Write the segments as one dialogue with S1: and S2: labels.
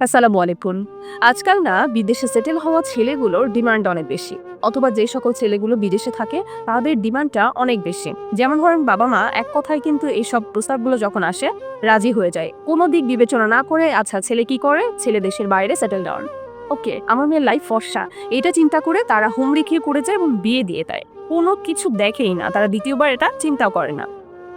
S1: আসসালামু আলাইকুম। আজকাল না বিদেশে সেটেল হওয়া ছেলেগুলোর ডিমান্ড অনেক বেশি, অথবা যে সকল ছেলেগুলো বিদেশে থাকে, তাদের ডিমান্ডটা অনেক বেশি। যেমন ধরেন বাবা মা এক কথায় কিন্তু এইসব প্রস্তাবগুলো যখন আসে, রাজি হয়ে যায়। কোনো দিক বিবেচনা না করে আচ্ছা ছেলে কি করে? ছেলে দেশের বাইরে সেটেল ডাউন ওকে আমার মেয়ের লাইফ ফর্সা। এটা চিন্তা করে তারা হুমড়ি খেয়ে করে যায় এবং বিয়ে দিয়ে দেয়। কোনো কিছু দেখেই না, তারা দ্বিতীয়বার এটা চিন্তাও করে না।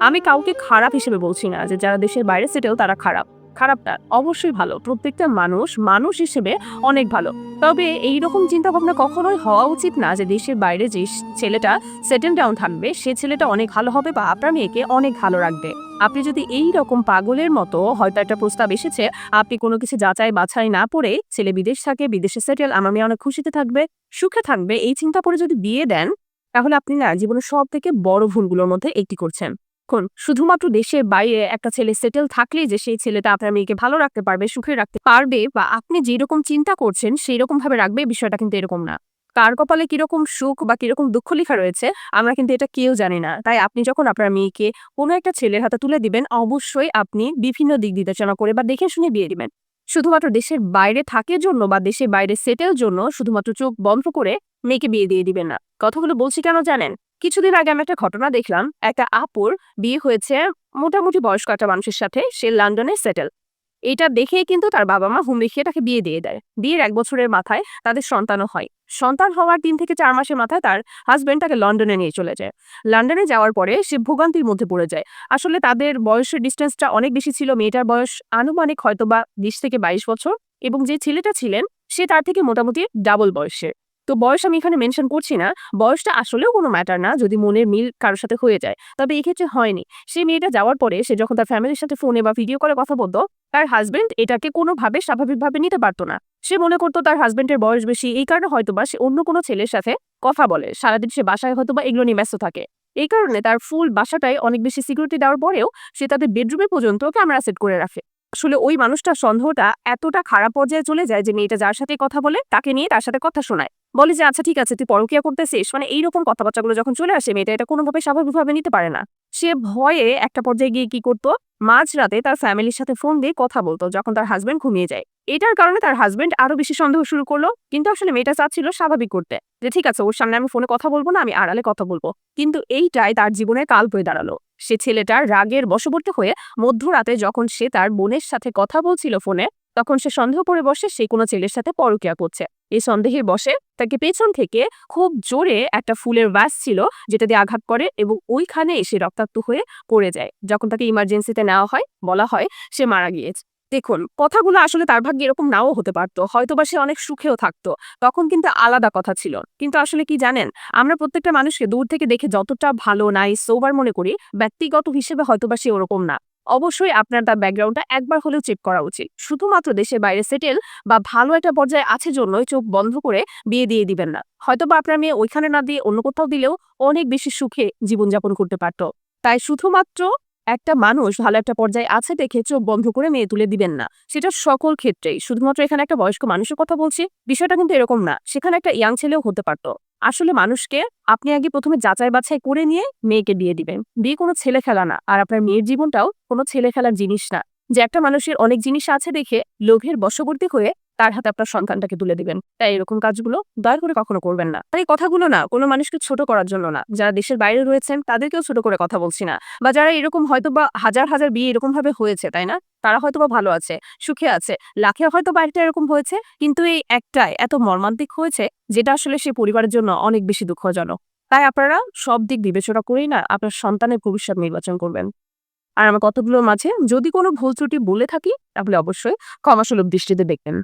S1: আমি কাউকে খারাপ হিসেবে বলছি না যে যারা দেশের বাইরে সেটেল তারা খারাপ। খারাপটা অবশ্যই ভালো। প্রত্যেকটা মানুষ মানুষ হিসেবে অনেক ভালো। তবে এই রকম চিন্তা ভাবনা কখনোই হওয়া উচিত না যে দেশের বাইরে যে ছেলেটা সেটেল ডাউন থাকবে, সে ছেলেটা অনেক ভালো হবে বা আপনার মেয়েকে অনেক ভালো রাখবে। আপনি যদি এই রকম পাগলের মতো হয়তো একটা প্রস্তাব এসেছে, আপনি কোনো কিছু যাচাই বাছাই না পড়ে ছেলে বিদেশ থাকে, বিদেশে সেটেল আমার মেয়ে অনেক খুশিতে থাকবে, সুখে থাকবে, এই চিন্তা করে যদি বিয়ে দেন, তাহলে আপনি না জীবনের সব থেকে বড় ভুলগুলোর মধ্যে একটি করছেন। কোন শুধুমাত্র দেশের বাইরে একটা ছেলে সেটেল থাকলেই যে সেই ছেলেটা আপনার মেয়েকে ভালো রাখতে পারবে, সুখে রাখতে পারবে বা আপনি যেরকম চিন্তা করছেন সেই রকম ভাবে রাখবে বিষয়টা কিন্তু এরকম না। কার কপালে কীরকম সুখ বা কীরকম দুঃখ লেখা রয়েছে, আমরা কিন্তু এটা কেউ জানি না। তাই আপনি যখন আপনার মেয়েকে কোনো একটা ছেলের হাতে তুলে দিবেন, অবশ্যই আপনি বিভিন্ন দিক বিবেচনা করে বা দেখে শুনে বিয়ে দিবেন। শুধুমাত্র দেশের বাইরে থাকের জন্য বা দেশের বাইরে সেটেল জন্য শুধুমাত্র চোখ বন্ধ করে মেয়েকে বিয়ে দিয়ে দিবেন না। কথাগুলো বলছি কেন জানেন? কিছুদিন আগে আমি একটা ঘটনা দেখলাম। একটা আপুর বিয়ে হয়েছে মোটামুটি বয়স্ক একটা মানুষের সাথে, সে লন্ডনে সেটেল। এটা দেখেই কিন্তু তার বাবা মা হুমড়ি খেয়ে তাকে বিয়ে দিয়ে দেয়। বিয়ের এক বছরের মাথায় তাদের সন্তানও হয়। সন্তান হওয়ার তিন থেকে চার মাসের মাথায় তার হাজবেন্ড তাকে লন্ডনে নিয়ে চলে যায়। লন্ডনে যাওয়ার পরে সে ভোগান্তির মধ্যে পড়ে যায়। আসলে তাদের বয়সের ডিস্টেন্সটা অনেক বেশি ছিল। মেয়েটার বয়স আনুমানিক হয়তো বা বিশ থেকে বাইশ বছর এবং যে ছেলেটা ছিলেন, সে তার থেকে মোটামুটি ডাবল বয়সের। তো বয়স আমি এখানে মেনশন করছি না। বয়সটা আসলেও কোনো ম্যাটার না, যদি মনের মিল কারোর সাথে হয়ে যায়। তবে এই ক্ষেত্রে হয়নি। সে মেয়েটা যাওয়ার পরে সে যখন তার ফ্যামিলির সাথে ফোনে বা ভিডিও করে কথা বলতো, তার হাজবেন্ড এটাকে কোনোভাবে স্বাভাবিকভাবে নিতে পারতো না। সে মনে করতো তার হাজবেন্ডের বয়স বেশি, এই কারণে হয়তোবা সে অন্য কোনো ছেলের সাথে কথা বলে। সারাদিন সে বাসায় হয়তোবা এগুলো নিয়ে ব্যস্ত থাকে। এই কারণে তার ফুল বাসাটায় অনেক বেশি সিকিউরিটি দেওয়ার পরেও সে তাদের বেডরুমে পর্যন্ত ক্যামেরা সেট করে রাখে। আসলে ওই মানুষটার সন্দেহটা এতটা খারাপ পর্যায়ে চলে যায় যে মেয়েটা যার সাথে কথা বলে, তাকে নিয়ে তার সাথে কথা শোনায়। বলে যে আচ্ছা ঠিক আছে, তুই পরকিয়া করতেছিস। মানে এইরকম কথাবার্তাগুলো যখন চলে আসে, মেয়েটা এটা কোনোভাবে স্বাভাবিকভাবে নিতে পারে না। সে ভয়ে একটা পর্যায়ে গিয়ে কি করতো? মাঝরাতে তার ফ্যামিলির সাথে ফোন দিয়ে কথা বলতো, যখন তার হাজবেন্ড ঘুমিয়ে যায়। এটার কারণে তার হাজবেন্ড আরও বেশি সন্দেহ শুরু করল। কিন্তু আসলে মেয়েটা চাচ্ছিল স্বাভাবিক করতে, যে, ঠিক আছে, ওর সামনে আমি ফোনে কথা বলব না, আমি আড়ালে কথা বলব। কিন্তু এইটাই তার জীবনে কাল হয়ে দাঁড়াল। সে ছেলেটার রাগের বশবর্তী হয়ে মধ্যরাতে যখন সে তার বোনের সাথে কথা বলছিল ফোনে তখন সে সন্দেহ করে বসে সে কোনো ছেলের সাথে পরকিয়া করছে। এই সন্দেহের বসে তাকে পেছন থেকে খুব জোরে একটা ফুলের ব্যাস ছিল, যেটা দিয়ে আঘাত করে এবং ওইখানে এসে রক্তাক্ত হয়ে পড়ে যায়। যখন তাকে ইমার্জেন্সিতে নেওয়া হয়, বলা হয় সে মারা গিয়েছে। দেখুন, কথাগুলো আসলে তার ভাগ্যে এরকম নাও হতে পারতো। হয়তোবা সে অনেক সুখেও থাকতো। তখন কিন্তু আলাদা কথা ছিল। কিন্তু আসলে কি জানেন, আমরা প্রত্যেকটা মানুষকে দূর থেকে দেখে যতটা ভালো নাই সোবার মনে করি, ব্যক্তিগত হিসেবে হয়তোবা সে ওরকম না। অবশ্যই আপনার তার ব্যাকগ্রাউন্ডটা একবার হলেও চেক করা উচিত। শুধুমাত্র দেশের বাইরে সেটেল বা ভালো একটা পর্যায়ে আছে জন্য চোখ বন্ধ করে বিয়ে দিয়ে দিবেন না। হয়তো বা আপনার মেয়ে ওইখানে না দিয়ে অন্য কোথাও দিলেও অনেক বেশি সুখে জীবনযাপন করতে পারত। তাই শুধুমাত্র একটা মানুষ ভালো একটা পর্যায়ে আছে দেখে চোখ বন্ধ করে মেয়ে তুলে দিবেন না। সেটা সকল ক্ষেত্রেই। শুধুমাত্র এখানে একটা বয়স্ক মানুষের কথা বলছি, বিষয়টা কিন্তু এরকম না। সেখানে একটা ইয়াং ছেলেও হতে পারতো। আসলে মানুষকে আপনি আগে প্রথমে যাচাই বাছাই করে নিয়ে মেয়েকে বিয়ে দিবেন। বিয়ে কোনো ছেলে খেলা না। আর আপনার মেয়ের জীবনটাও কোনো ছেলে খেলার জিনিস না। যে একটা মানুষের অনেক জিনিস আছে দেখে লোভের বশবর্তী হয়ে তার হাতে আপনার সন্তানটাকে তুলে দিবেন। তাই এরকম কাজগুলো দয়া করে কখনো করবেন না। তাই কথাগুলো না কোনো মানুষকে ছোট করার জন্য না। যারা দেশের বাইরে রয়েছেন তাদেরকেও ছোট করে কথা বলছি না। বা যারা এরকম হয়তো বা হাজার হাজার বিয়ে এরকম ভাবে হয়েছে, তাই না? তারা হয়তো বা ভালো আছে, সুখে আছে। লাখে হয়তো বাড়িটা এরকম হয়েছে, কিন্তু এই একটাই এত মর্মান্তিক হয়েছে যেটা আসলে সে পরিবারের জন্য অনেক বেশি দুঃখজনক। তাই আপনারা সব দিক বিবেচনা করেই না আপনার সন্তানের ভবিষ্যৎ নির্বাচন করবেন। আর আমার কতগুলোর মাঝে যদি কোনো ভুল ত্রুটি বলে থাকি, তাহলে অবশ্যই ক্ষমাসুলভ দৃষ্টিতে দেখবেন।